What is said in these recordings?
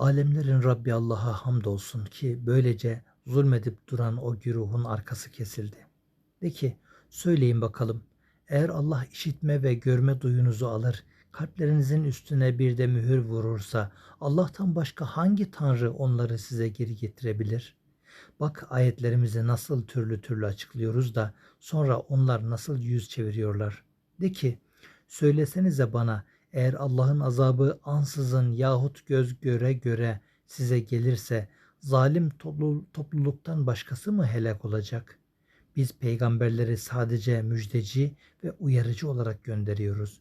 Alemlerin Rabbi Allah'a hamdolsun ki böylece zulmedip duran o güruhun arkası kesildi. De ki söyleyin bakalım eğer Allah işitme ve görme duyunuzu alır, kalplerinizin üstüne bir de mühür vurursa Allah'tan başka hangi tanrı onları size geri getirebilir? Bak ayetlerimizi nasıl türlü türlü açıklıyoruz da sonra onlar nasıl yüz çeviriyorlar. De ki söylesenize bana eğer Allah'ın azabı ansızın yahut göz göre göre size gelirse zalim toplu- topluluktan başkası mı helak olacak? Biz peygamberleri sadece müjdeci ve uyarıcı olarak gönderiyoruz.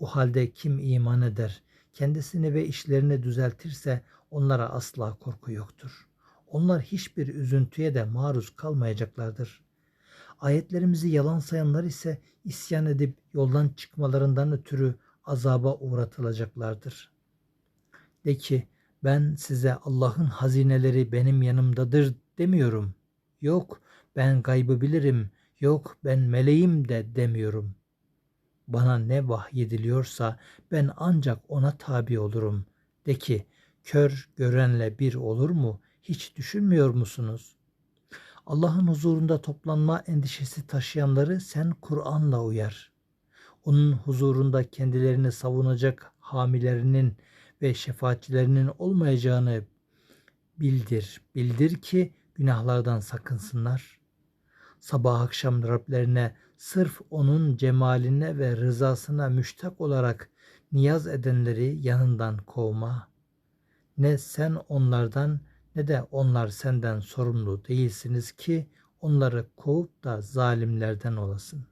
O halde kim iman eder, kendisini ve işlerini düzeltirse onlara asla korku yoktur. Onlar hiçbir üzüntüye de maruz kalmayacaklardır. Ayetlerimizi yalan sayanlar ise isyan edip yoldan çıkmalarından ötürü azaba uğratılacaklardır. De ki ben size Allah'ın hazineleri benim yanımdadır demiyorum. Yok ben gaybı bilirim. Yok ben meleğim de demiyorum. Bana ne vahyediliyorsa ben ancak ona tabi olurum. De ki kör görenle bir olur mu? Hiç düşünmüyor musunuz? Allah'ın huzurunda toplanma endişesi taşıyanları sen Kur'an'la uyar. Onun huzurunda kendilerini savunacak hamilerinin ve şefaatçilerinin olmayacağını bildir. Bildir ki günahlardan sakınsınlar. Sabah akşam Rablerine sırf onun cemaline ve rızasına müştak olarak niyaz edenleri yanından kovma. Ne sen onlardan ne de onlar senden sorumlu değilsiniz ki onları kovup da zalimlerden olasın.